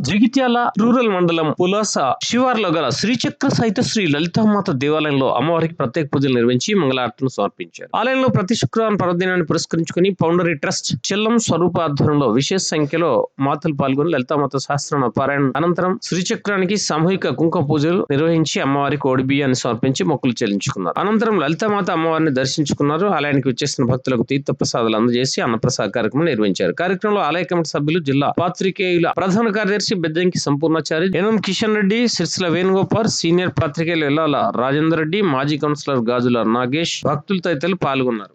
Jagtial rural మండలం పులాస శివార్లో గల శ్రీచక్ర సహిత శ్రీ లలితామాత దేవాలయంలో అమ్మవారికి ప్రత్యేక పూజలు నిర్వహించి మంగళారతులు సమర్పించారు. ఆలయంలో ప్రతి శుక్రవారం పర్వదినాన్ని పురస్కరించుకుని పౌండరీ ట్రస్ట్ చెల్లం స్వరూప ఆధ్వర్యంలో విశేష సంఖ్యలో మాతలు పాల్గొని లలితామాత సహస్రనామ పారాయణ అనంతరం శ్రీచక్రానికి సామూహిక కుంకుమ పూజలు నిర్వహించి అమ్మవారికి కోడి బియ్యాన్ని సమర్పించి మొక్కులు చెల్లించుకున్నారు. అనంతరం లలితామాత అమ్మవారిని దర్శించుకున్నారు. ఆలయానికి వచ్చేసిన భక్తులకు తీర్థ ప్రసాదాలు అందజేసి అన్నప్రసాద కార్యక్రమం నిర్వహించారు. కార్యక్రమంలో ఆలయ కమిటీ సభ్యులు జిల్లా పాత్రికేయుల ప్రధాన కార్యదర్శి బెద్దంకి సంపూర్ణాచారి. ఎనం కిషన్ రెడ్డి సిరిసిల వేణుగోపాల్ సీనియర్ పాత్రికేయులు ఎల్లాల రాజేందర్ రెడ్డి మాజీ కౌన్సిలర్ గాజుల నాగేష్ భక్తులు తదితరులు పాల్గొన్నారు.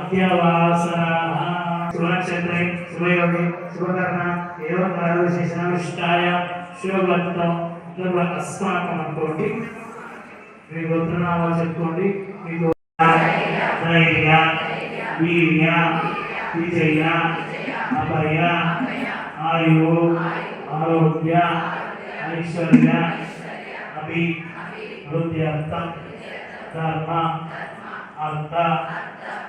వాసవాసోస్తు అత్యవాసరాः శుభనక్షత్రే శుభయోగి శుభకర్ణ ఏవం విశేషణవిష్టాయ శుభత్వం అస్మాకం అనుకోండి మీ గోత్రనామాలు చెప్పుకోండి మీకు ధైర్య వీర్య విజయ అభయ ఆయు ఆరోగ్య ఐశ్వర్య అభి హృదయార్థం ధర్మ అర్థ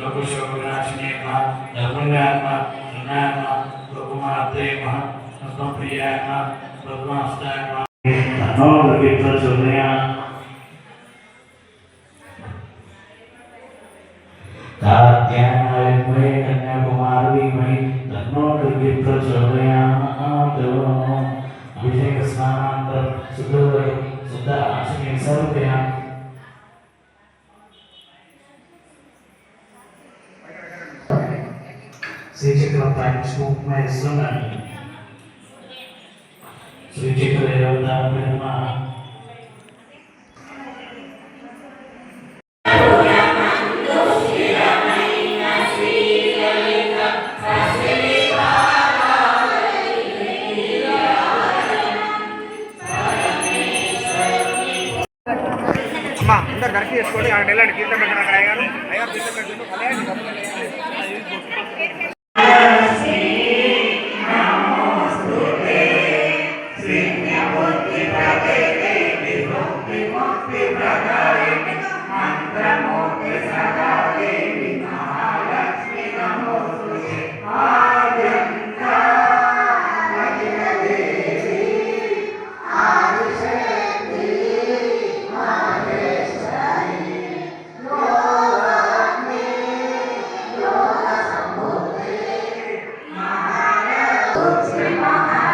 योगशोकनाशिने नमः धर्मल्याय नमः धर्माय नमः लोकमाते नमः पद्मप्रियाय नमः पद्मास्ताय नमः धनो लभितचुर्णया कात्यायन्मयि कन्याकुमारीमयि धनो लभितचुर्णयाम देवो अभिषेकस्नानान्तरं शुद्धोदय शुद्ध आशिने सर्वया సమర్పయ శ్రీచక్రం ప్రాణిష్మూర్తిమయ స్వామి శ్రీచక్ర దేవతా బ్రహ్మ అమ్మా అందరు కరెక్ట్ చేసుకోండి అక్కడ వెళ్ళండి తీర్థం పెట్టండి అక్కడ అయ్యారు అయ్యారు తీర్థం పెట్టండి. Senhor.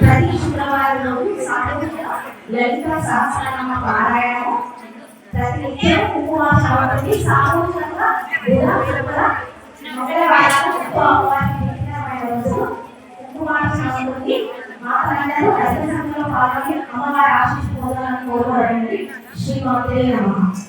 ప్రతి శుక్రవారం లలిత సహస్రనామ పారాయణం ప్రతి నిత్యం ఉపవాసానికి సామూహికంగా మంగళవారం ఉపవాసం అవకాశం ఉంటుంది మాతలందరూ దశ సంఖ్యలో పాల్గొని అమ్మవారి ఆశించుకోవాలని పొందాలని కోరుకోవడానికి శ్రీమాతే నమః.